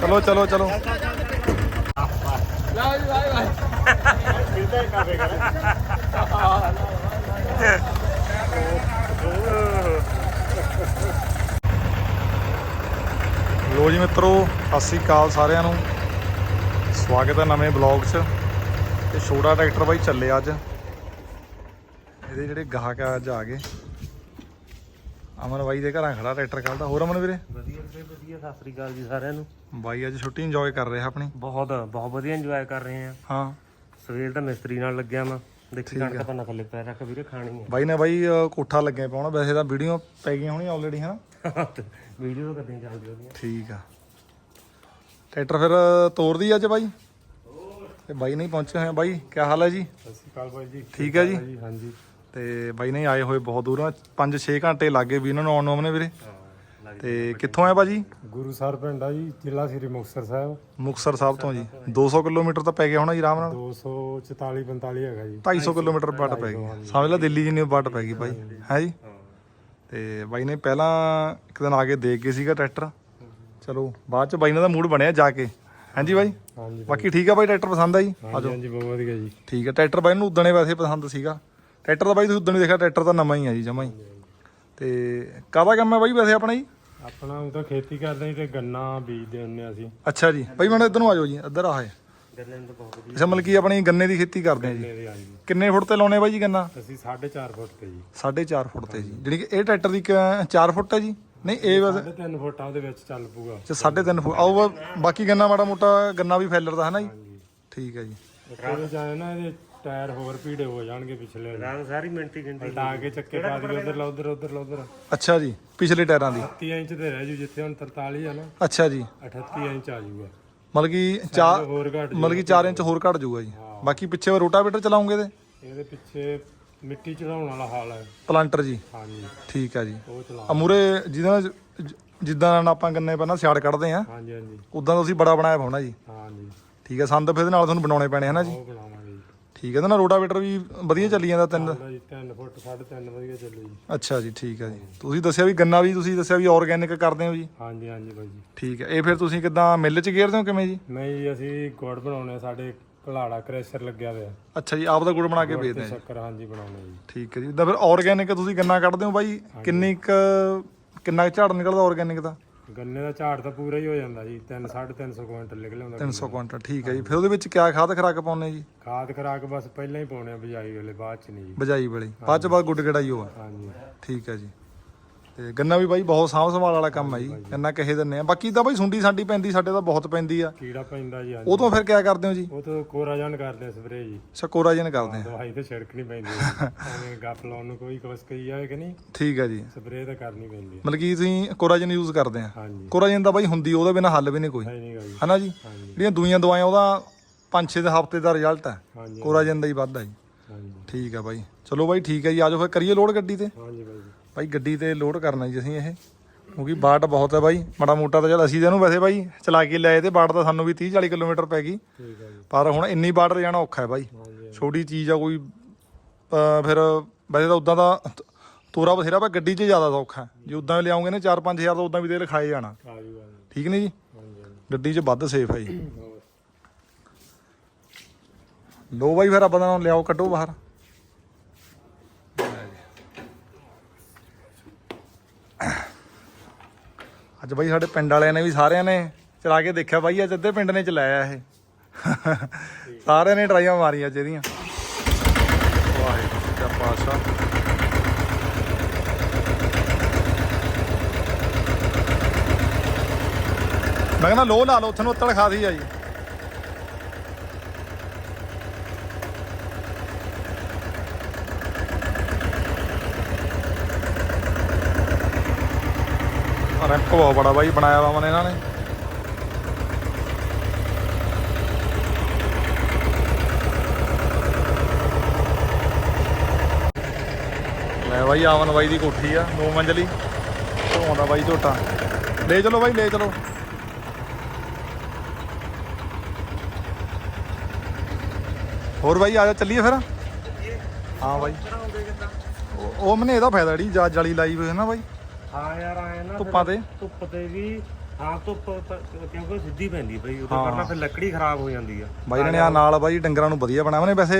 ਚਲੋ ਚਲੋ ਚਲੋ। ਲੋ ਜੀ ਮਿੱਤਰੋ, ਸਤਿ ਸ੍ਰੀ ਅਕਾਲ ਸਾਰਿਆਂ ਨੂੰ। ਸਵਾਗਤ ਹੈ ਨਵੇਂ ਬਲੌਗ 'ਚ। ਤੇ ਛੋਟਾ ਟਰੈਕਟਰ ਬਾਈ ਚੱਲੇ ਅੱਜ। ਇਹਦੇ ਜਿਹੜੇ ਗਾਹਕ ਆ ਅੱਜ ਆ ਗਏ। ਅਮਨ ਬਾਈ ਦੇ ਘਰਾਂ ਖੜਾ ਟਰੈਕਟਰ ਕੱਢਦਾ। ਹੋਰ ਅਮਨ ਵੀਰੇ? ਵਧੀਆ ਵੀਰੇ ਵਧੀਆ ਸਤਿ ਸ੍ਰੀ ਅਕਾਲ ਜੀ ਸਾਰਿਆਂ ਨੂੰ। ਬਾਈ ਅੱਜ ਛੁੱਟੀ ਇੰਜੋਏ ਕਰ ਰਿਹਾ ਆਪਣੀ। ਬਹੁਤ ਬਹੁਤ ਵਧੀਆ ਇੰਜੋਏ ਕਰ ਰਹੇ ਆ ਹਾਂ। ਸਵੇਰ ਦਾ ਮਿਸਤਰੀ ਨਾਲ ਲੱਗਿਆ ਮੈਂ ਦੇਖੀ ਕਣਕ ਪੰਨਾ ਥੱਲੇ ਪੈਰ ਰੱਖ ਵੀਰੇ ਖਾਣੀ ਬਾਈ ਨੇ ਬਾਈ ਕੋਠਾ ਲੱਗਿਆ ਪਾਉਣਾ ਵੈਸੇ ਤਾਂ ਵੀਡੀਓ ਪੈ ਗਈਆਂ ਹੋਣੀਆਂ ਆਲਰੇਡੀ ਹਨਾ? ਆ ਵੀਡੀਓ ਤਾਂ ਕਦੇ ਚੱਲਦੀ ਉਹਦੀਆਂ ਠੀਕ ਆ। ਟਰੈਕਟਰ ਫਿਰ ਤੋਰਦੀ ਅੱਜ ਬਾਈ? ਤੇ ਬਾਈ ਨਹੀਂ ਪਹੁੰਚੇ ਹੋਏ ਆ। ਬਾਈ ਕੀ ਹਾਲ ਹੈ ਜੀ? ਸਤਿ ਸ੍ਰੀ ਅਕਾਲ ਬਾਈ ਜੀ। ਠੀਕ ਹੈ ਜੀ? ਜੀ ਹਾਂਜੀ। ਤੇ ਬਾਈ ਨਹੀਂ ਆਏ ਹੋਏ ਬਹੁਤ ਦੂਰੋਂ 5-6 ਘੰਟੇ ਲੱਗੇ ਵੀ ਇਹਨਾਂ ਨੂੰ ਆਉਣ ਨੂੰ ਆਪਣੇ ਵੀਰੇ। ਤੇ ਕਿੱਥੋਂ ਆਏ ਭਾਜੀ? ਗੁਰੂ ਸਰ ਪਿੰਡ ਆ ਜੀ ਜ਼ਿਲ੍ਹਾ ਸ੍ਰੀ ਮੁਕਤਸਰ ਸਾਹਿਬ। ਮੁਕਤਸਰ ਸਾਹਿਬ ਤੋਂ ਜੀ। 200 ਕਿਲੋਮੀਟਰ ਤਾਂ ਪੈ ਗਿਆ ਹੋਣਾ ਜੀ ਆਰਾਮ ਨਾਲ? 244 45 ਹੈਗਾ ਜੀ। 250 ਕਿਲੋਮੀਟਰ ਵੱਟ ਪੈ ਗਈ। ਸਮਝ ਲਾ ਦਿੱਲੀ ਜਿੰਨੀ ਵੱਟ ਪੈ ਗਈ ਬਾਈ ਹੈ ਜੀ? ਤੇ ਬਾਈ ਨੇ ਪਹਿਲਾਂ ਇੱਕ ਦਿਨ ਆ ਕੇ ਦੇਖ ਕੇ ਸੀਗਾ ਟਰੈਕਟਰ। ਚਲੋ ਬਾਅਦ ਚ ਬਾਈ ਨਾਲ ਦਾ ਮੂਡ ਬਣਿਆ ਜਾ ਕੇ। ਹਾਂਜੀ ਬਾਈ? ਹਾਂਜੀ ਬਾਕੀ ਠੀਕ ਆ ਬਾਈ ਟਰੈਕਟਰ ਪਸੰਦ ਆ ਜੀ? ਹਾਂਜੀ ਹਾਂਜੀ ਬਹੁਤ ਵਧੀਆ ਜੀ। ਠੀਕ ਹੈ ਟਰੈਕਟਰ ਬਾਈ ਨੂੰ ਉਦਣੇ ਵੈਸੇ ਪਸੰਦ ਸੀਗਾ। ਟਰੈਕਟਰ ਤਾਂ ਬਾਈ ਤੁਸੀਂ ਉਦਣ ਹੀ ਦੇਖਿਆ ਟਰੈਕਟਰ ਤਾਂ ਨਵਾਂ ਹੀ ਆ ਜੀ ਜਮਾ ਹੀ। ਤੇ ਕਾਹਦਾ ਕੰਮ ਹੈ ਬਾਈ ਵੈਸੇ ਆਪਣਾ ਜੀ? ਆਪਣਾ ਉਹ ਤਾਂ ਖੇਤੀ ਕਰਦੇ ਜੀ ਤੇ ਗੰਨਾ ਬੀਜਦੇ ਹੁੰਨੇ ਆ ਅਸੀਂ। ਅੱਛਾ ਜੀ। ਬਾਈ ਮੈਨੂੰ ਇੱਧਰ ਨੂੰ ਆ ਜਾਓ ਜੀ ਇੱਧਰ ਆਏ ਗੱਲਾਂ ਤਾਂ ਬਹੁਤ ਵਧੀਆ। ਅੱਛਾ ਮਤਲਬ ਕੀ ਆਪਣੀ ਗੰਨੇ ਦੀ ਖੇਤੀ ਕਰਦੇ ਆ ਜੀ। ਕਿੰਨੇ ਫੁੱਟ ਤੇ ਲਾਉਣੇ ਬਾਈ ਜੀ ਗੰਨਾ? ਅਸੀਂ 4.5 ਫੁੱਟ ਤੇ ਜੀ। 4.5 ਫੁੱਟ ਤੇ ਜੀ। ਜਿਹੜੀ ਕਿ ਇਹ ਟਰੈਕਟਰ ਦੀ 4 ਫੁੱਟ ਹੈ ਜੀ? ਨਹੀਂ ਇਹ ਵੈਸੇ 3.5 ਫੁੱਟਾਂ ਉਹਦੇ ਵਿੱਚ ਚੱਲ ਪੂਗਾ ਚ 3.5 ਫੁੱਟ। ਆਓ ਬਾਕੀ ਗੰਨਾ ਮਾੜਾ ਮੋਟਾ ਗੰਨਾ ਵੀ ਫੈਲਰ ਦਾ ਹੈ ਨਾ ਜੀ? ਠੀਕ ਹੈ ਜੀ। ਉੱਤੇ ਜਾਏ ਨਾ ਇਹਦੇ ਟਾਇਰ ਹੋਰ ਪੀੜੇ ਹੋ ਜਾਣਗੇ ਪਿਛਲੇ। ਰੰਗ ਸਾਰੀ ਮਿੰਟੀ ਗਿੰਟੀ ਪਲਟਾ ਕੇ ਚੱਕੇ ਪਾ ਦਈਏ ਉਧਰ ਲਾ ਉਧਰ ਉਧਰ ਲਾ ਉਧਰ। ਅੱਛਾ ਜੀ ਪਿਛਲੇ ਟਾਇਰਾਂ ਦੀ। 30 ਇੰਚ ਤੇ ਰਹਿ ਜੂ ਜਿੱਥੇ ਹੁਣ 43 ਆ ਨਾ। ਅੱਛਾ ਜੀ। 38 ਇੰਚ ਆ ਜੂਗਾ। ਮਤਲਬ ਕਿ ਚਾਰ ਹੋਰ ਘੱਟ ਮਤਲਬ ਕਿ 4 ਇੰਚ ਹੋਰ ਘਟ ਜਾਊਗਾ ਜੀ। ਬਾਕੀ ਪਿੱਛੇ ਰੋਟਾਵੇਟਰ ਚਲਾਉਂਗੇ ਤੇ? ਇਹਦੇ ਪਿੱਛੇ ਮਿੱਟੀ ਚੜਾਉਣ ਵਾਲਾ ਹਾਲ ਹੈ। ਪਲਾਂਟਰ ਜੀ। ਹਾਂਜੀ। ਠੀਕ ਹੈ ਜੀ। ਉਹ ਚਲਾ ਆ ਮੂਰੇ ਜਿਹਦਾ ਜ- ਜਿੱਦਾਂ ਨਾਲ ਆਪਾਂ ਗੰਨੇ ਪਹਿਲਾਂ ਸਿਆੜ ਕੱਢਦੇ ਆ ਹਾਂਜੀ ਹਾਂਜੀ। ਉਦਾਂ ਦਾ ਤੁਸੀਂ ਬੜਾ ਬਣਾਇਆ ਹੋਣਾ ਜੀ। ਹਾਂਜੀ। ਠੀਕ ਹੈ ਸੰਦ ਫਿਰ ਇਹਦੇ ਨਾਲ ਤੁਹਾਨੂੰ ਬਣਾਉਣੇ ਪੈਣੇ ਹਨਾ ਜੀ। ਉਹ ਬਣਾਵਾਂਗੇ ਜੀ ਠੀਕ ਹੈ ਨਾ ਰੋਟਾਵੇਟਰ ਵੀ ਵਧੀਆ ਚੱਲੀ ਜਾਂਦਾ ਤਿੰਨ? ਉਹਦਾ ਜੀ 3 ਫੁੱਟ 3.5 ਵਧੀਆ ਚੱਲੂ ਜੀ। ਅੱਛਾ ਜੀ ਠੀਕ ਹੈ ਜੀ। ਤੁਸੀਂ ਦੱਸਿਆ ਵੀ ਗੰਨਾ ਵੀ ਤੁਸੀਂ ਦੱਸਿਆ ਵੀ ਆਰਗੈਨਿਕ ਕਰਦੇ ਹੋ ਜੀ? ਹਾਂਜੀ ਹਾਂਜੀ ਬਾਈ ਜੀ। ਠੀਕ ਹੈ ਇਹ ਫਿਰ ਤੁਸੀਂ ਕਿਦਾਂ ਮਿੱਲ 'ਚ ਗੇਰਦੇ ਹੋ ਕਿਵੇਂ ਜੀ? ਨਹੀਂ ਜੀ ਅਸੀਂ ਗੁੜ ਬਣਾਉਣੇ ਆ, ਸਾਡੇ ਘਲਾੜਾ ਕ੍ਰੈਸ਼ਰ ਲੱਗਿਆ ਹੋਇਆ। ਅੱਛਾ ਜੀ ਆਪ ਦਾ ਗੁੜ ਬਣਾ ਕੇ ਵੇਚਦੇ ਤੇ ਆ ਜੀ। ਸ਼ੱਕਰ ਹਾਂਜੀ ਬਣਾਉਣੇ ਜੀ। ਠੀਕ ਹੈ ਜੀ ਤਾਂ ਫਿਰ ਆਰਗੈਨਿਕ ਤੁਸੀਂ ਗੰਨਾ ਕੱਢਦੇ ਹੋ ਬਾਈ? ਕਿੰਨੀ ਕੁ ਕਿੰਨਾ ਕੁ ਝਾੜ ਨਿਕਲਦਾ ਆਰਗੈਨਿਕ ਦਾ? ਗੰਨੇ ਦਾ ਝਾੜ ਤਾਂ ਪੂਰਾ ਹੀ ਹੋ ਜਾਂਦਾ ਜੀ 3 350 ਕੁਇੰਟਲ ਨਿਕਲ ਆਉਂਦਾ 300 ਕੁਇੰਟਲ ਠੀਕ ਹੈ ਜੀ। ਫਿਰ ਉਹਦੇ ਵਿੱਚ ਕਿਆ ਖਾਦ ਖਰਾਕ ਪਾਉਂਦੇ ਜੀ? ਖਾਦ ਖਰਾਕ ਬਸ ਪਹਿਲਾਂ ਹੀ ਪਾਉਣੇ ਆ ਬਿਜਾਈ ਵੇਲੇ ਬਾਅਦ ਚ ਨਹੀਂ ਜੀ। ਬਜਾਈ ਵੇਲੇ। ਬਾਅਦ ਚ ਬਾਅਦ ਗੁੱਡ ਗੜਾਈ ਹੋਆ ਹਾਂਜੀ। ਠੀਕ ਹੈ ਜੀ। ਤੇ ਗੰਨਾ ਵੀ ਬਾਈ ਬਹੁਤ ਸਾਂਭ ਸੰਭਾਲ ਵਾਲਾ ਕੰਮ ਹੈ ਜੀ ਗੰਨਾ ਕਹੇ ਦਿੰਨੇ ਆ। ਬਾਕੀ ਤਾਂ ਬਾਈ ਸੁੰਡੀ ਸਾਡੀ ਪੈਂਦੀ ਸਾਡੇ ਤਾਂ ਬਹੁਤ ਪੈਂਦੀ ਆ। ਕੀੜਾ ਪੈਂਦਾ ਜੀ ਹਾਂਜੀ। ਉਦੋਂ ਫਿਰ ਕਿਆ ਕਰਦੇ ਹੋ ਜੀ? ਉਹ ਤੋਂ ਕੋਰਾ ਜਾਨ ਕਰਦੇ ਆ ਸਪਰੇ ਜੀ। ਸਕੋਰਾ ਜਨ ਕਰਦੇ ਆ। ਦਵਾਈ ਤੇ ਛਿੜਕਣੀ ਪੈਂਦੀ ਹੈ ਐਵੇਂ ਗੱਪ ਲਾਉਣ ਨੂੰ ਕੋਈ ਕੁਛ ਕਹੀ ਜਾਵੇ ਕਿ ਨਹੀਂ? ਠੀਕ ਹੈ ਜੀ। ਸਪਰੇ ਤਾਂ ਕਰਨੀ ਪੈਂਦੀ ਹੈ ਮਤਲਬ ਕਿ ਤੁਸੀਂ ਕੋਰਾਜਨ ਯੂਜ਼ ਕਰਦੇ ਆ। ਹਾਂਜੀ। ਕੋਰਾਜਨ ਦਾ ਬਾਈ ਹੁੰਦੀ ਉਹਦੇ ਬਿਨਾ ਹੱਲ ਵੀ ਨਹੀਂ ਕੋਈ। ਨਹੀਂ ਗਾ ਜੀ। ਹਨਾ ਜੀ? ਹਾਂਜੀ। ਜਿਹੜੀਆਂ ਦੂਈਆਂ ਦਵਾਈਆਂ ਉਹਦਾ 5-6 ਦੇ ਹਫ਼ਤੇ ਦਾ ਰਿਜ਼ਲਟ ਹੈ ਹਾਂਜੀ ਕੋਰਾਜਨ ਦਾ ਹੀ ਵੱਧ ਹੈ ਜੀ। ਹਾਂਜੀ। ਠੀਕ ਹੈ ਬਾਈ। ਚਲੋ ਬਾਈ ਠੀਕ ਹੈ ਜੀ ਆਜੋ ਫਿਰ ਕਰੀਏ ਲੋਡ ਗੱਡੀ ਤੇ। ਬਾਈ ਗੱਡੀ ਤੇ ਲੋਡ ਕਰਨਾ ਜੀ ਅਸੀਂ ਇਹ ਕਿਉਂਕਿ ਬਾਟ ਬਹੁਤ ਹੈ ਬਾਈ ਮਾੜਾ ਮੋਟਾ ਤਾਂ ਚੱਲ ਅਸੀਂ ਇਹਨੂੰ ਵੈਸੇ ਬਾਈ ਚਲਾ ਕੇ ਲਿਆਏ ਤੇ ਬਾਟ ਤਾਂ ਸਾਨੂੰ ਵੀ 30 40 ਕਿਲੋਮੀਟਰ ਪੈ ਗਈ। ਠੀਕ ਹੈ ਜੀ। ਪਰ ਹੁਣ ਇੰਨੀ ਬਾਟ ਜਾਣਾ ਔਖਾ ਹੈ ਬਾਈ। ਛੋਟੀ ਚੀਜ਼ ਆ ਕੋਈ ਫਿਰ ਵੈਸੇ ਤਾਂ ਉਦਾਂ ਦਾ ਤੋਰਾ ਬਥੇਰਾ ਪਰ ਗੱਡੀ 'ਚ ਜ਼ਿਆਦਾ ਸੌਖਾ ਜੇ ਉਦਾਂ ਲਿਆਉਂਗੇ ਨਾ 4-5000 ਦਾ ਉਦਾਂ ਵੀ ਤੇਲ ਖਾਏ ਜਾਣਾ। ਠੀਕ ਨਹੀਂ ਜੀ? ਗੱਡੀ 'ਚ ਵੱਧ ਸੇਫ ਹੈ ਜੀ। ਲੋ ਬਾਈ ਫਿਰ ਆਪਾਂ ਦਾ ਲਿਆਓ ਕੱਢੋ ਬਾਹਰ। ਅੱਜ ਬਾਈ ਸਾਡੇ ਪਿੰਡ ਵਾਲਿਆਂ ਨੇ ਵੀ ਸਾਰਿਆਂ ਨੇ ਚਲਾ ਕੇ ਦੇਖਿਆ ਬਾਈ ਅੱਜ ਅੱਧੇ ਪਿੰਡ ਨੇ ਚਲਾਇਆ ਇਹ। ਸਾਰਿਆਂ ਨੇ ਟਰਾਈਆਂ ਮਾਰੀਆਂ ਅੱਜ ਇਹਦੀਆਂ। ਵਾਹਿਗੁਰੂ ਕਾ ਪਾਤਸ਼ਾਹ ਮੈਂ ਕਹਿੰਦਾ ਲੋ ਲਾ ਲਓ ਉੱਥੇ ਨੂੰ ਉੱਤਲ ਖਾਦੀ ਆ ਜੀ ਰੈਂਪ ਬਹੁਤ ਬੜਾ ਬਾਈ, ਬਣਾਇਆ ਵਾ ਮਨ ਇਹਨਾਂ ਨੇ। ਲੈ ਬਾਈ, ਆਵਨ ਬਾਈ ਦੀ ਕੋਠੀ ਆ ਨੌ ਮੰਜ਼ਲੀ। ਧੋਂਦਾ ਬਾਈ ਝੋਟਾ। ਲੈ ਚਲੋ ਬਾਈ, ਲੈ ਚਲੋ। ਹੋਰ ਬਾਈ, ਆ ਜਾ, ਚੱਲੀਏ ਫਿਰ। ਹਾਂ ਬਾਈ। ਉਹ- ਉਹ ਮਨੇ ਇਹਦਾ ਫਾਇਦਾ ਜਿਹੜੀ ਜਾ ਜਾਲੀ ਲਾਈ ਹੋਈ ਹੈ ਨਾ ਬਾਈ। ਹਾਂ ਯਾਰ ਆਏ ਨਾ ਧੁੱਪਾਂ ਤੇ? ਧੁੱਪ ਤੇ ਵੀ ਹਾਂ ਧੁੱਪ ਕਿਉਂਕਿ ਸਿੱਧੀ ਪੈਂਦੀ ਬਈ ਉਹਦੇ ਹਾਂ। ਕਰਨਾ ਫਿਰ ਲੱਕੜੀ ਖਰਾਬ ਹੋ ਜਾਂਦੀ ਆ। ਬਾਈ ਨੇ ਆ ਨਾਲ ਬਾਈ ਡੰਗਰਾਂ ਨੂੰ ਵਧੀਆ ਬਣਾਇਆ ਉਹਨੇ ਵੈਸੇ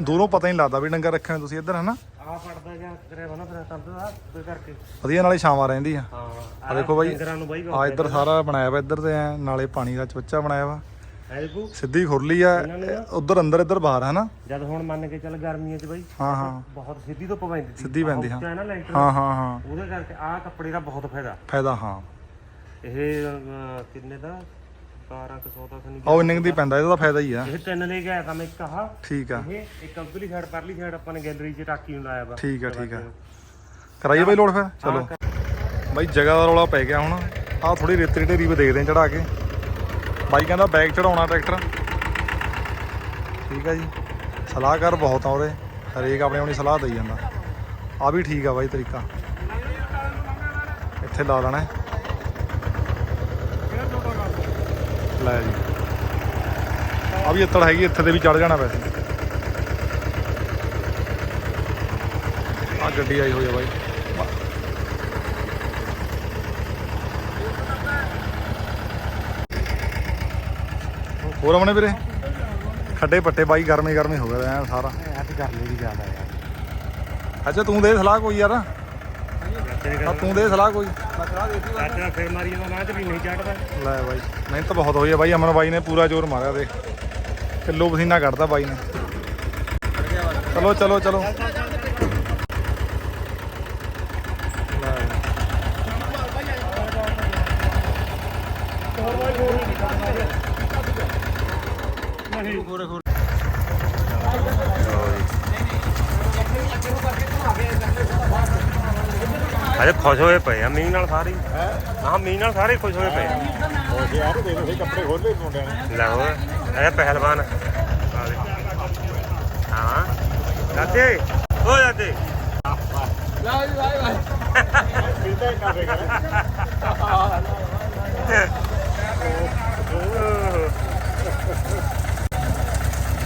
ਦੂਰੋਂ ਪਤਾ ਨਹੀਂ ਲੱਗਦਾ ਵੀ ਡੰਗਰ ਰੱਖੇ ਹੋਏ ਤੁਸੀਂ ਇੱਧਰ ਹਨਾ? ਆ ਪੜਦਾ ਜਾਂ ਵਾ ਨਾ ਫਿਰ ਕੰਧ ਦਾ ਉਹਦੇ ਕਰਕੇ। ਵਧੀਆ ਨਾਲੇ ਛਾਵਾਂ ਰਹਿੰਦੀ ਆ। ਹਾਂ। ਆ ਦੇਖੋ ਬਾਈ ਡੰਗਰਾਂ ਨੂੰ ਬਾਈ ਆ ਇੱਧਰ ਸਾਰਾ ਬਣਾਇਆ ਵਾ ਇੱਧਰ ਤੇ ਐਂ ਨਾਲੇ ਪਾਣੀ ਦਾ ਚਵੱਚਾ ਬਣਾਇਆ ਵਾ। ਹੈਲਪੂ ਸਿੱਧੀ ਖੁਰਲੀ ਆ ਉਧਰ ਅੰਦਰ ਇੱਧਰ ਬਾਹਰ ਹਨਾ ਜਦ ਹੁਣ ਮੰਨ ਕੇ ਚੱਲ ਗਰਮੀਆਂ 'ਚ ਬਾਈ ਹਾਂ ਹਾਂ। ਬਹੁਤ ਸਿੱਧੀ ਧੁੱਪ ਪੈਂਦੀ ਸੀ। ਸਿੱਧੀ ਪੈਂਦੀ, ਹਾਂ। ਹਾਂ ਨਾ ਹਾਂ ਹਾਂ ਹਾਂ। ਉਹਦੇ ਕਰਕੇ ਆ ਕੱਪੜੇ ਦਾ ਬਹੁਤ ਫਾਇਦਾ। ਫਾਇਦਾ ਹਾਂ। ਇਹ ਕਿੰਨੇ ਦਾ? 1200 ਦਾ ਨਹੀਂ ਉਹ ਇੰਨੇ ਦੀ ਪੈਂਦਾ ਇਹਦਾ ਤਾਂ ਫਾਇਦਾ ਹੀ ਆ। ਇਹ ਤਿੰਨ ਲੈ ਆਇਆ ਤਾਂ ਮੈਂ ਇੱਕ ਆਹ। ਠੀਕ ਆ। ਇਹ ਇੱਕ ਅੰਦਰਲੀ ਸਾਈਡ ਪਰਲੀ ਸਾਈਡ ਆਪਾਂ ਨੇ ਗੈਲਰੀ 'ਚ ਟਾਕੀ ਨੂੰ ਲਾਇਆ ਵਾ। ਠੀਕ ਆ ਠੀਕ ਆ। ਕਰਾਈਏ ਬਾਈ ਲੋਡ ਫਿਰ? ਚਲੋ। ਬਾਈ ਜਗ੍ਹਾ ਦਾ ਰੌਲਾ ਪੈ ਗਿਆ ਹੁਣ। ਆਹ ਥੋੜੀ ਰੇਤਰੀ ਢੇਰੀ ਵੀ ਦੇਖਦੇ ਆ ਚੜਾ ਕੇ। ਬਾਈ ਕਹਿੰਦਾ ਬੈਗ ਚੜਾਉਣਾ ਟਰੈਕਟਰ ਠੀਕ ਆ ਜੀ। ਸਲਾਹਕਾਰ ਬਹੁਤ ਆ ਉਹਦੇ ਹਰੇਕ ਆਪਣੇ ਆਪਣੀ ਸਲਾਹ ਦੇਈ ਜਾਂਦਾ। ਆ ਵੀ ਠੀਕ ਆ ਬਾਈ ਤਰੀਕਾ। ਇੱਥੇ ਲਾ ਲੈਣਾ। ਲੈ ਜੀ। ਆ ਵੀ ਇੱਤੜ ਹੈਗੀ, ਇੱਥੇ ਤੇ ਵੀ ਚੜ ਜਾਣਾ ਵੈਸੇ। ਆ ਗੱਡੀ ਆਈ ਹੋਈ ਆ ਬਾਈ। ਹੋਰ ਆਉਣੇ ਵੀਰੇ? ਖੱਡੇ ਪੱਟੇ ਬਾਈ ਗਰਮੀ ਗਰਮੀ ਹੋ ਗਿਆ ਐਂ ਸਾਰਾ। ਅੱਜ ਗਰਮੀ ਵੀ ਜ਼ਿਆਦਾ ਯਾਰ। ਅੱਛਾ ਤੂੰ ਦੇ ਸਲਾਹ ਕੋਈ ਯਾਰ। ਆ ਤੂੰ ਦੇ ਸਲਾਹ ਕੋਈ। ਅੱਜ ਦਾ ਫਿਰ ਮਾਰੀ ਜਾਂਦਾ ਨਾ ਤੇ ਵੀ ਨਹੀਂ ਚੜਦਾ। ਲੈ ਬਾਈ ਮਿਹਨਤ ਬਹੁਤ ਹੋਈ ਆ ਬਾਈ ਅਮਨ ਬਾਈ ਨੇ ਪੂਰਾ ਜ਼ੋਰ ਮਾਰਿਆ ਦੇਖ। ਕਿਲੋ ਪਸੀਨਾ ਕੱਢਦਾ ਬਾਈ ਨੇ। ਚਲੋ ਚਲੋ ਚਲੋ। ਲੈ। ਅਜੇ ਖੁਸ਼ ਹੋਏ ਪਏ ਆ ਮੀਂਹ ਨਾਲ ਸਾਰੇ ਹਾਂ। ਮੀਂਹ ਨਾਲ ਸਾਰੇ ਖੁਸ਼ ਹੋਏ ਪਏ ਆ। ਹੋ ਗਿਆ ਯਾਰ ਦੇਖੋ ਸਹੀ ਕੱਪੜੇ ਖੋਲ ਮੁੰਡਿਆਂ ਨੇ ਲੈ ਹੋਰ ਇਹ ਪਹਿਲਵਾਨ। ਹਾਂ। ਹੋ ਹੀ ਕਾਫੇ ਕਰ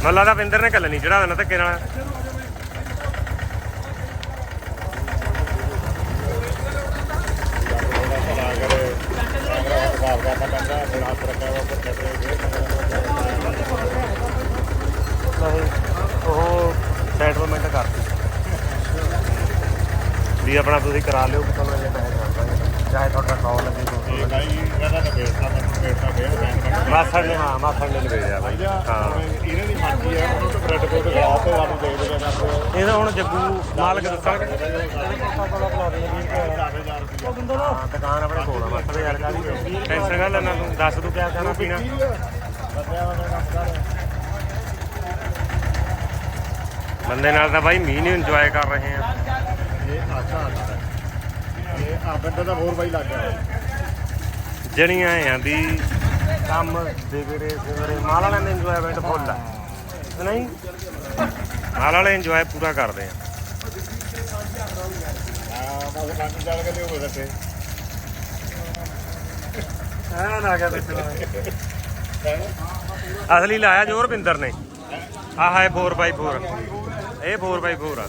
ਮੱਲਾ ਦਾ ਪਿੰਦਰ ਨੇ ਕੱਲ ਨਹੀਂ ਚੜਾ ਦੇਣਾ ਧੱਕੇ ਨਾਲ। ਉਹ ਸੈਟਲਮੈਂਟ ਕਰਤੀ। ਵੀ ਆਪਣਾ ਤੁਸੀਂ ਕਰਾ ਲਿਓ ਕਿ ਤੁਹਾਨੂੰ ਇਹ ਪੈਸੇ ਚਾਹੇ ਤੁਹਾਡਾ ਕਾਲ ਲੱਗੇ। ਕਹਿੰਦਾ ਮਾਸੜ ਨੇ ਹਾਂ ਮਾਸੜ ਨੇ ਲਵੇੜਿਆ ਬਾਈ ਹਾਂ। ਇਹਨਾਂ ਦੀ ਮਰਜ਼ੀ ਹੈ ਉਹਨੂੰ ਤਾਂ ਬ੍ਰੈਡ ਕੋਟ ਖਵਾ ਤੇ ਸਾਨੂੰ ਦੇ ਦੇ ਕਰਦੇ ਇਹਦਾ ਹੁਣ ਜੱਗੂ ਮਾਲਕ ਦੱਸਣਗੇ ਹਾਂ ਦੁਕਾਨ ਆਪਣੇ ਕੋਲ ਆ ਮਾਸੜ ਯਾਰ ਕਾਦੀ ਟੈਨਸ਼ਨ ਕਰ ਲੈਣਾ ਤੂੰ ਦੱਸ ਤੂੰ ਕਿਆ ਖਾਣਾ ਪੀਣਾ। ਬੰਦੇ ਨਾਲ ਤਾਂ ਬਾਈ ਮੀਂਹ ਨੂੰ ਇੰਜੋਏ ਕਰ ਰਹੇ ਆ। ਇਹ ਆਸ਼ਾ ਇਹ ਆ ਬੰਦਾ ਤਾਂ ਹੋਰ ਬਾਈ ਲੱਗ ਗਿਆ। ਜਣੀਆਂ ਆ ਵੀ ਕੰਮ ਦੇਵਰੇ ਦੇਵਰੇ ਮਾਲ ਵਾਲਿਆਂ ਨੇ ਇੰਜੋਇਮੈਂਟ ਫੁੱਲ ਆ। ਨਹੀਂ? ਮਾਲ ਵਾਲੇ ਇੰਜੋਏ ਪੂਰਾ ਕਰਦੇ ਆ। ਹਾਂ ਬਸ ਕੰਮ ਚੱਲ ਕੇ ਲਿਓ ਬਸੇ ਐਨ ਆ ਗਿਆ ਵਿੱਚ ਅਸਲੀ ਲਾਇਆ ਜੋਰ ਬਿੰਦਰ ਨੇ। ਆਹ ਹੈ 4x4 ਇਹ 4x4 ਆ।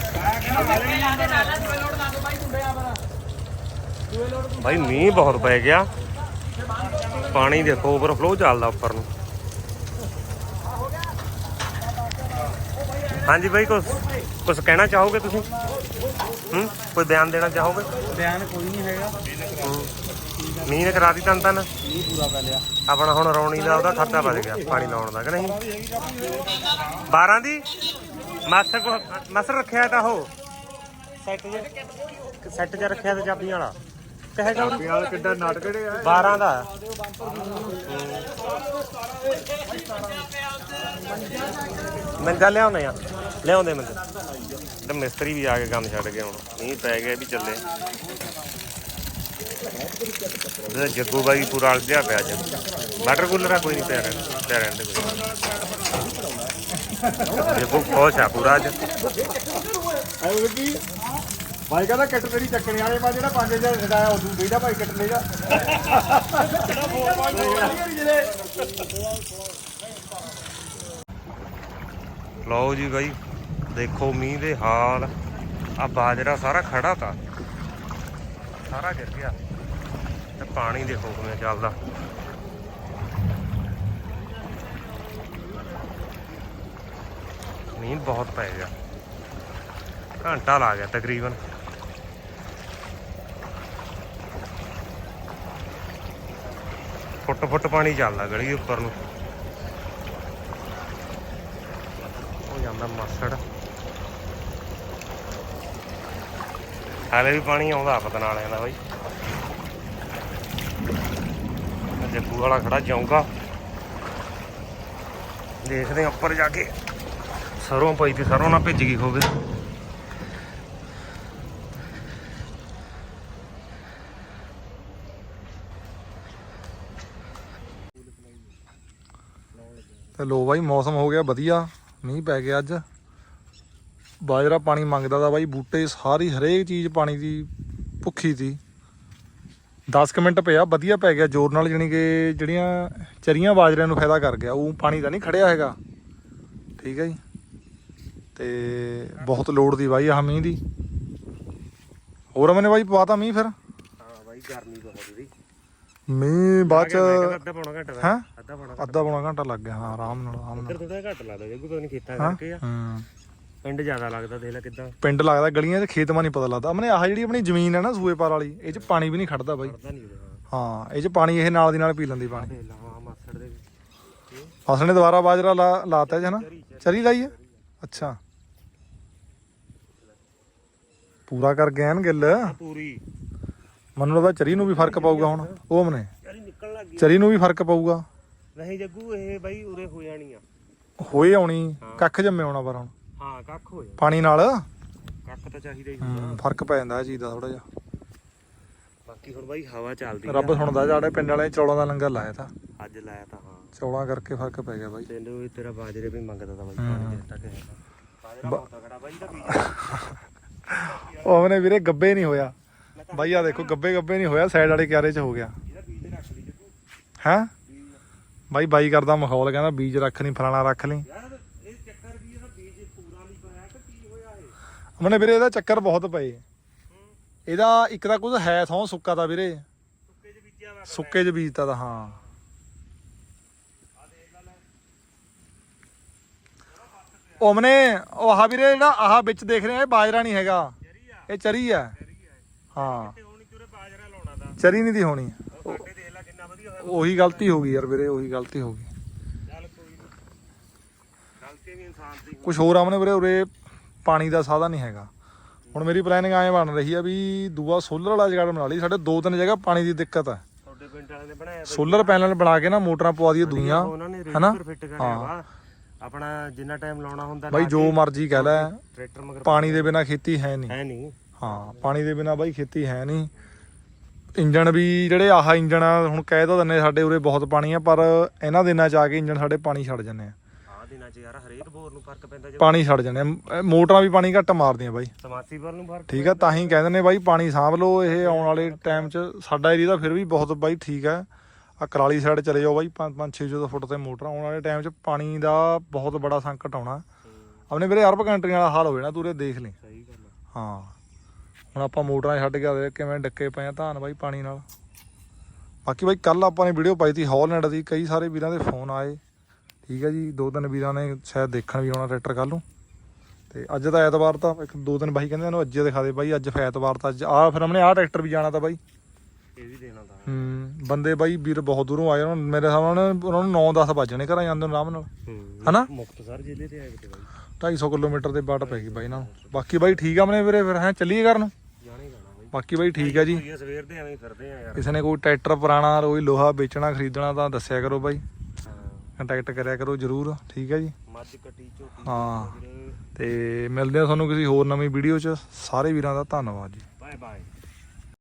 ਭਾਈ ਮੀਂਹ ਬਹੁਤ ਪੈ ਗਿਆ। ਪਾਣੀ ਦੇਖੋ ਓਵਰਫਲੋ ਚੱਲਦਾ ਉੱਪਰ ਨੂੰ। ਹਾਂਜੀ ਭਾਈ ਕੁਝ ਕੁਝ ਕਹਿਣਾ ਚਾਹੋਗੇ ਤੁਸੀਂ? ਹੂੰ ਕੋਈ ਬਿਆਨ ਦੇਣਾ ਚਾਹੋਗੇ? ਬਿਆਨ ਕੋਈ ਨਹੀਂ ਹੈਗਾ। ਮੀਂਹ ਨੇ ਕਰਾ ਦੀ ਤਨ ਤਨ? ਇਹ ਪੂਰਾ ਪੈ ਲਿਆ। ਆਪਣਾ ਹੁਣ ਰੌਣੀ ਦਾ ਉਹਦਾ ਖਰਚਾ ਵੱਧ ਗਿਆ ਪਾਣੀ ਲਾਉਣ ਦਾ ਕਿ ਨਹੀਂ? 12 ਦੀ? ਮਾਸਰ ਕੋ ਮਾਸਰ ਰੱਖਿਆ ਤਾਂ ਉਹ। ਸੈੱਟ ਜੇ ਸੈੱਟ ਜੇ ਰੱਖਿਆ ਤੇ ਚਾਬੀਆਂ ਵਾਲਾ। ਕਹੇਗਾ ਉਹ ਯਾਰ ਕਿੱਡਾ ਨਟ ਕਿਹੜੇ ਆ। 12 ਦਾ। ਮੰਜਾ ਲਿਆਉਣੇ ਆ। ਲਿਆਉਂਦੇ ਮੰਜਾ। ਤੇ ਮਿਸਤਰੀ ਵੀ ਆ ਕੇ ਕੰਮ ਛੱਡ ਗਏ ਹੁਣ। ਮੀਂਹ ਪੈ ਗਿਆ ਵੀ ਚੱਲੇ। ਜੱਗੂ ਬਾਈ ਪੂਰਾ ਅਲਝਿਆ ਪਿਆ ਅੱਜ। ਵਾਟਰ ਕੂਲਰ ਆ ਕੋਈ ਨਹੀਂ ਪਿਆ ਰਹਿਣ ਪਿਆ ਰਹਿਣ ਦੇ ਕੋਈ। ਜੱਗੂ ਖੁਸ਼ ਆ ਪੂਰਾ ਅੱਜ। ਐਵੇਂ ਕੀ ਭਾਈ ਕਹਿੰਦਾ ਕਿੱਟ ਤੇਰੀ ਚੱਕਣੀ ਵਾਲੇ ਮੈਂ ਜਿਹੜਾ 5000 ਛਡਾਇਆ ਉਹ ਦਾ ਭਾਈ ਕਿੱਟ ਲੈ ਜਾ। ਲਓ ਜੀ ਬਾਈ ਦੇਖੋ ਮੀਂਹ ਦੇ ਹਾਲ। ਆ ਬਾਜਰਾ ਸਾਰਾ ਖੜਾ ਤਾ। ਸਾਰਾ ਗਿਰ ਗਿਆ। ਤੇ ਪਾਣੀ ਦੇਖੋ ਕਿਵੇਂ ਚੱਲਦਾ। ਮੀਂਹ ਬਹੁਤ ਪੈ ਗਿਆ। ਘੰਟਾ ਲਾ ਗਿਆ ਤਕਰੀਬਨ। ਫੁੱਟ ਫੁੱਟ ਪਾਣੀ ਚੱਲਦਾ ਗਲੀ ਉੱਪਰ ਨੂੰ। ਹੋ ਜਾਂਦਾ ਮਾਸੜ। ਹਾਲੇ ਵੀ ਪਾਣੀ ਆਉਂਦਾ ਪਤਨ ਵਾਲਿਆਂ ਦਾ ਬਾਈ। ਜੱਗੂ ਵਾਲਾ ਖੜਾ ਜਾਊਗਾ। ਦੇਖਦੇ ਉੱਪਰ ਜਾ ਕੇ। ਸਰੋਂ ਪਈ ਤੇ ਸਰੋਂ ਨਾ ਭਿੱਜ ਗਈ ਹੋਵੇ ਤੇ ਲੋ ਬਾਈ, ਮੌਸਮ ਹੋ ਗਿਆ ਵਧੀਆ, ਮੀਂਹ ਪੈ ਗਿਆ ਅੱਜ। ਬਾਜਰਾ ਪਾਣੀ ਮੰਗਦਾ ਦਾ ਬਾਈ, ਬੂਟੇ ਸਾਰੀ ਹਰੇਕ ਚੀਜ਼ ਪਾਣੀ ਦੀ ਭੁੱਖੀ ਸੀ 10 ਕੁ ਮਿੰਟ ਪਿਆ, ਵਧੀਆ ਪੈ ਗਿਆ ਜ਼ੋਰ ਨਾਲ, ਜਾਣੀ ਕਿ ਜਿਹੜੀਆਂ ਚਰੀਆਂ ਬਾਜਰਿਆਂ ਨੂੰ ਫਾਇਦਾ ਕਰ ਗਿਆ। ਉਹ ਪਾਣੀ ਦਾ ਨਹੀਂ ਖੜਿਆ ਹੈਗਾ। ਠੀਕ ਹੈ ਜੀ। ਤੇ ਬਹੁਤ ਲੋੜ ਦੀ ਬਾਈ ਆਹ ਮੀਂਹ ਦੀ। ਹੋਰ ਮੈਨੇ ਬਾਈ ਪਵਾਤਾ ਮੀਂਹ ਫਿਰ? ਹਾਂ ਬਾਈ ਗਰਮੀ ਬਹੁਤ ਦੀ ਮੀਂਹ ਬਾਅਦ ਚ ਅੱਧਾ ਪੌਣਾ ਘੰਟਾ ਹੈਂ? ਅੱਧਾ ਪੌਣਾ ਅੱਧਾ ਪੌਣਾ ਘੰਟਾ ਲੱਗ ਗਿਆ ਹਾਂ ਆਰਾਮ ਨਾਲ ਆਰਾਮ ਨਾਲ। ਇੱਧਰ ਥੋੜਾ ਘੱਟ ਲੱਗਦਾ ਜੱਗੂ ਪਤਾ ਨਹੀਂ ਖੇਤਾਂ ਹਾਂ ਕਰਕੇ ਆ। ਹੂੰ। ਪਿੰਡ ਜ਼ਿਆਦਾ ਲੱਗਦਾ ਦੇਖ ਲੈ ਕਿੱਦਾਂ। ਪਿੰਡ ਲੱਗਦਾ ਗਲੀਆਂ 'ਚ ਖੇਤ ਮਾ ਨਹੀਂ ਪਤਾ ਲੱਗਦਾ। ਮਨੇ ਆਹ ਜਿਹੜੀ ਆਪਣੀ ਜ਼ਮੀਨ ਹੈ ਨਾ ਸੂਏ ਪਾਰ ਵਾਲੀ ਇਹ 'ਚ ਪਾਣੀ ਵੀ ਨਹੀਂ ਖੜਦਾ ਬਾਈ। ਹਾਂ ਇਹ 'ਚ ਪਾਣੀ ਇਹ ਨਾਲ ਦੀ ਨਾਲ ਪੀ ਲੈਂਦੀ ਪਾਣੀ। ਦੇਖ ਲਾ ਹਾਂ ਮਾਸੜ ਦੇ ਵਿੱਚ। ਫਸਲ ਨੇ ਦੁਬਾਰਾ ਬਾਜਰਾ ਲਾ ਲਾਤਾ ਹੈ ਨਾ? ਚਰੀ ਲਾਈ ਹੈ ਅੱਛਾ। ਪੂਰਾ ਕਰ ਗਏ ਹਨ ਗਿੱਲ ਪੂਰੀ। ਮੈਨੂੰ ਲੱਗਦਾ ਚਰੀ ਨੂੰ ਵੀ ਫ਼ਰਕ ਪਊਗਾ ਹੁਣ। ਉਹ ਮਨੇ ਨਿਕਲਣ ਲੱਗ। ਚਰੀ ਨੂੰ ਵੀ ਫ਼ਰਕ ਪਊਗਾ। ਨਹੀਂ ਜੱਗੂ ਇਹ ਬਾਈ ਉਰੇ ਹੋ ਜਾਣੀ ਆ। ਹੋਏ ਆਉਣੀ। ਕੱਖ ਜੰਮੇ ਆਉਣਾ ਪਰ ਹੁਣ। ਹਾਂ ਕੱਖ ਹੋ ਜਾ ਪਾਣੀ ਨਾਲ। ਕੱਖ ਤਾਂ ਚਾਹੀਦਾ ਹੀ ਹੁੰਦਾ। ਫ਼ਰਕ ਪੈ ਜਾਂਦਾ ਇਹ ਚੀਜ਼ ਦਾ ਥੋੜਾ ਜਿਹਾ। ਬਾਕੀ ਹੁਣ ਬਾਈ ਹਵਾ ਚੱਲਦੀ ਆ। ਰੱਬ ਸੁਣਦਾ ਸਾਡੇ ਪਿੰਡ ਵਾਲੇ ਚੌਲਾਂ ਦਾ ਲੰਗਰ ਲਾਇਆ ਤਾਂ। ਅੱਜ ਲਾਇਆ ਤਾਂ ਹਾਂ। ਚੌਲਾਂ ਕਰਕੇ ਫ਼ਰਕ ਪੈ ਗਿਆ ਬਾਈ। ਤੈਨੂੰ ਵੀ ਤੇਰਾ ਬਾਜਰੇ ਵੀ ਮੰਗਦਾ ਤਾਂ ਬਾਈ ਪਾਣੀ ਦੇ ਬਾਜਰਾ ਬਹੁਤ ਤਗੜਾ ਬਾਈ। ਦਾ ਬੀਜ ਉਹਨੇ ਵੀਰੇ ਗੱਬੇ ਨਹੀਂ ਹੋਇਆ। ਬਾਈ ਆ ਦੇਖੋ ਗੱਬੇ ਗੱਬੇ ਨਹੀਂ ਹੋਇਆ ਸਾਈਡ ਵਾਲੇ ਕਿਆਰੇ 'ਚ ਹੋ ਗਿਆ। ਹੈ? ਬਾਈ ਬਾਈ ਕਰਦਾ ਮਖੌਲ ਕਹਿੰਦਾ ਬੀਜ ਰੱਖ ਲਈ ਫਲਾਣਾ ਰੱਖ ਲਈ। ਉਹਨੇ ਵੀਰੇ ਇਹਦਾ ਚੱਕਰ ਬਹੁਤ ਪਏ। ਇਹਦਾ ਇੱਕ ਤਾਂ ਕੁਝ ਹੈ ਥੋਂ ਸੁੱਕਾ ਤਾਂ ਵੀਰੇ। ਸੁੱਕੇ ਚ ਬੀਜਿਆ ਵਾ। ਸੁੱਕੇ 'ਚ ਬੀਜਤਾ ਤਾਂ ਹਾਂ। ਉਹ ਮਨੇ ਉਹ ਆਹ ਵੀਰੇ ਜਿਹੜਾ ਆਹ ਵਿੱਚ ਦੇਖ ਰਹੇ ਆ ਇਹ ਬਾਜਰਾ ਨਹੀਂ ਹੈਗਾ। ਇਹ ਚਰੀ ਆ। ਹਾਂ। ਤੇ ਹੁਣ ਚੂਰੇ ਬਾਜਰਾ ਲਾਉਣਾ ਤਾਂ ਚਰੀ ਨਹੀਂ ਦੀ ਹੋਣੀ। ਉਹ ਸਾਡੇ ਦੇਖ ਲੈ ਕਿੰਨਾ ਵਧੀਆ ਹੋਇਆ ਉਹੀ ਗਲਤੀ ਹੋ ਗਈ ਯਾਰ ਵੀਰੇ ਉਹੀ ਗਲਤੀ ਹੋ ਗਈ। ਚੱਲ ਕੋਈ ਨਹੀਂ ਗਲਤੀ ਵੀ ਇਨਸਾਨ ਦੀ ਕੁਝ ਹੋਰ ਆਮਨੇ ਵੀਰੇ ਉਰੇ ਪਾਣੀ ਦਾ ਸਾਧਨ ਨਹੀਂ ਹੈਗਾ। ਹੁਣ ਮੇਰੀ ਪਲੈਨਿੰਗ ਐਂ ਬਣ ਰਹੀ ਆ ਵੀ ਦੂਆ ਸੋਲਰ ਵਾਲਾ ਜਗਾੜ ਬਣਾ ਲਈ। ਸਾਡੇ ਦੋ ਤਿੰਨ ਜਗ੍ਹਾ ਪਾਣੀ ਦੀ ਦਿੱਕਤ ਆ। ਤੁਹਾਡੇ ਪਿੰਡ ਵਾਲਿਆਂ ਨੇ ਬਣਾਇਆ ਸੋਲਰ ਪੈਨਲ ਬਣਾ ਕੇ ਨਾ ਮੋਟਰਾਂ ਪਵਾ ਦਈਏ ਦੁਨੀਆਂ ਉਹਨਾਂ ਨੇ ਹਨਾ? ਰੇਗੂਲਰ ਫਿੱਟ ਕਰਿਆ ਵਾ ਆਪਣਾ ਜਿੰਨਾ ਟਾਈਮ ਲਾਉਣਾ ਹੁੰਦਾ ਬਾਈ ਜੋ ਮਰਜ਼ੀ ਕਹਿ ਲੈ। ਟਰੈਕਟਰ ਮਗਰ ਪਾਣੀ ਦੇ ਬਿਨਾ ਖੇਤੀ ਹੈ ਨਹੀਂ। ਹੈ ਨਹੀਂ। ਹਾਂ ਪਾਣੀ ਦੇ ਬਿਨਾ ਬਾਈ ਖੇਤੀ ਹੈ ਨਹੀਂ। ਇੰਜਣ ਵੀ ਜਿਹੜੇ ਆਹ ਇੰਜਣ ਆ ਹੁਣ ਕਹਿ ਤਾਂ ਦਿੰਨੇ ਸਾਡੇ ਉਰੇ ਬਹੁਤ ਪਾਣੀ ਆ ਪਰ ਇਹਨਾਂ ਦਿਨਾਂ ਚ ਆ ਕੇ ਇੰਜਣ ਸਾਡੇ ਪਾਣੀ ਛੱਡ ਜਾਂਦੇ ਆ। ਆਹ ਦਿਨਾਂ 'ਚ ਯਾਰ ਹਰੇਕ ਬੋਰ ਨੂੰ ਫ਼ਰਕ ਪੈਂਦਾ ਜੇ ਪਾਣੀ ਛੱਡ ਜਾਂਦੇ ਆ। ਮੋਟਰਾਂ ਵੀ ਪਾਣੀ ਘੱਟ ਮਾਰਦੀਆਂ ਬਾਈ। ਸਮਾਸੀਬਲ ਨੂੰ ਫ਼ਰਕ ਠੀਕ ਆ ਤਾਂ ਹੀ ਕਹਿੰਦੇ ਨੇ ਬਾਈ ਪਾਣੀ ਸਾਂਭ ਲਓ ਇਹ ਆਉਣ ਵਾਲੇ ਟਾਈਮ 'ਚ ਸਾਡਾ ਏਰੀਆ ਤਾਂ ਫਿਰ ਵੀ ਬਹੁਤ ਬਾਈ ਠੀਕ ਆ। ਆ ਕਰਾਲੀ ਸਾਈਡ ਚਲੇ ਜਾਓ ਬਾਈ 5-6 ਫੁੱਟ ਤੇ ਮੋਟਰ ਆਉਣ ਵਾਲੇ ਟਾਈਮ 'ਚ ਪਾਣੀ ਦਾ ਬਹੁਤ ਬੜਾ ਸੰਕਟ ਆਉਣਾ। ਆਪਣੇ ਵੀਰੇ ਅਰਬ ਕੰਟਰੀਆਂ ਵਾਲਾ ਹਾਲ ਹੋ ਜਾਣਾ ਤੂੰ ਉਰੇ ਦੇਖ ਲਈ ਸਹੀ ਗੱਲ ਆ। ਹਾਂ। ਹੁਣ ਆਪਾਂ ਮੋਟਰਾਂ ਛੱਡ ਕੇ ਆਦੇ ਕਿਵੇਂ ਡੱਕੇ ਪਏ ਆ ਧਾਨ ਬਾਈ ਪਾਣੀ ਨਾਲ। ਬਾਕੀ ਬਾਈ ਕੱਲ ਆਪਾਂ ਨੇ ਵੀਡੀਓ ਪਾਈ ਤੀ ਹੌਲੈਂਡ ਦੀ ਕਈ ਸਾਰੇ ਵੀਰਾਂ ਦੇ ਫੋਨ ਆਏ। ਠੀਕ ਹੈ ਜੀ ਦੋ ਤਿੰਨ ਵੀਰਾਂ ਨੇ ਸ਼ਾਇਦ ਦੇਖਣ ਵੀ ਆਉਣਾ ਟਰੈਕਟਰ ਕੱਲ ਨੂੰ। ਤੇ ਅੱਜ ਤਾਂ ਐਤਵਾਰ ਤਾਂ ਇੱਕ ਦੋ ਦਿਨ ਬਾਈ ਕਹਿੰਦੇ ਇਹਨੂੰ ਅੱਜ ਦਿਖਾ ਦੇ ਬਾਈ ਅੱਜ ਐਤਵਾਰ ਤਾਂ ਅੱਜ ਆ ਫਿਰ ਹਮਨੇ ਆਹ ਟਰੈਕਟਰ ਵੀ ਜਾਣਾ ਤਾਂ ਬਾਈ। ਇਹ ਵੀ ਦੇਣਾ ਹੂੰ ਬੰਦੇ ਬਾਈ ਵੀਰ ਬਹੁਤ ਦੂਰੋਂ ਆਏ ਉਹਨਾਂ ਮੇਰੇ ਹਿਸਾਬ ਨਾਲ ਉਹਨਾਂ ਨੂੰ 9-10 ਵੱਜਣੇ ਘਰਾਂ ਜਾਂਦੇ ਨੂੰ ਆਰਾਮ ਨਾਲ। ਹੂੰ ਹਨਾ? ਮੁਕਤਸਰ ਜ਼ਿਲ੍ਹੇ ਤੇ ਆਏ ਬਤੇ ਬਾਈ? 250 ਕਿਲੋਮੀਟਰ ਦੇ ਬਾਟ ਪੈ ਗਈ ਬਾਈ ਇਹਨਾਂ ਨੂੰ। ਬਾਕੀ ਬਾਈ ਠੀਕ ਆ ਮਨੇ ਵੀਰੇ ਫਿਰ ਹੈ ਚੱਲੀਏ ਘਰ ਨੂੰ? ਜਾਣੇ ਜਾਣਾ ਬਾਈ। ਬਾਕੀ ਬਾਈ ਠੀਕ ਆ ਜੀ। ਸਵੇਰ ਦੇ ਐਵੇਂ ਫਿਰਦੇ ਆ ਯਾਰ। ਕਿਸੇ ਨੇ ਕੋਈ ਟਰੈਕਟਰ ਪੁਰਾਣਾ ਕੋਈ ਲੋਹਾ ਵੇਚਣਾ ਖਰੀਦਣਾ ਤਾਂ ਦੱਸਿਆ ਕਰੋ ਬਾਈ। ਹਾਂ। ਕੰਟੈਕਟ ਕਰਿਆ ਕਰੋ ਜਰੂਰ ਠੀਕ ਹੈ ਜੀ। ਮੱਝ ਕੱਟੀ ਝੋਟੀ ਹਾਂ। ਤੇ ਮਿਲਦੇ ਆ ਤੁਹਾਨੂੰ ਕਿਸੇ ਹੋਰ ਨਵੀਂ ਵੀਡੀਓ 'ਚ। ਸਾਰੇ ਵੀਰਾਂ ਦਾ ਧੰਨਵਾਦ ਜੀ। Bye bye